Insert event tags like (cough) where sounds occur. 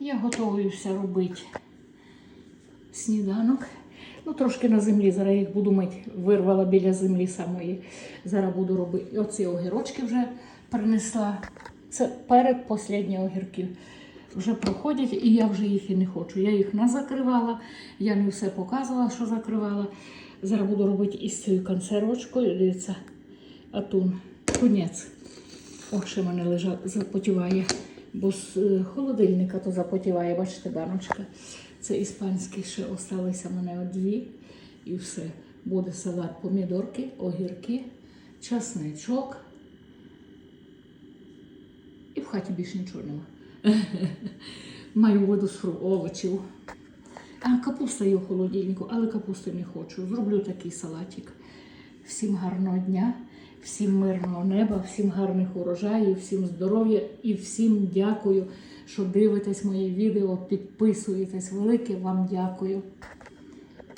Я готуюся робити сніданок. Ну, трошки на землі. Зараз їх буду мити. Вирвала біля землі самої. Зараз буду робити. Оці огірочки вже принесла. Це перед последні огірки. Вже проходять, і я вже їх і не хочу. Я їх не закривала, я не все показувала, що закривала. Зараз буду робити із цією консервочкою. Дивіться, атун, тунець. Ох, ще мене лежа, запотіває, бо з е, холодильника то запотіває, бачите, баночка. Це іспанські ще осталися мене дві. І все. Буде салат, помідорки, огірки, часничок. І в хаті більше нічого нема. (laughs) Маю воду з овочів. А капуста є в холодильнику, але капусти не хочу. Зроблю такий салатик. Всім гарного дня, всім мирного неба, всім гарних урожаїв, всім здоров'я і всім дякую, що дивитесь мої відео, підписуєтесь. Велике вам дякую.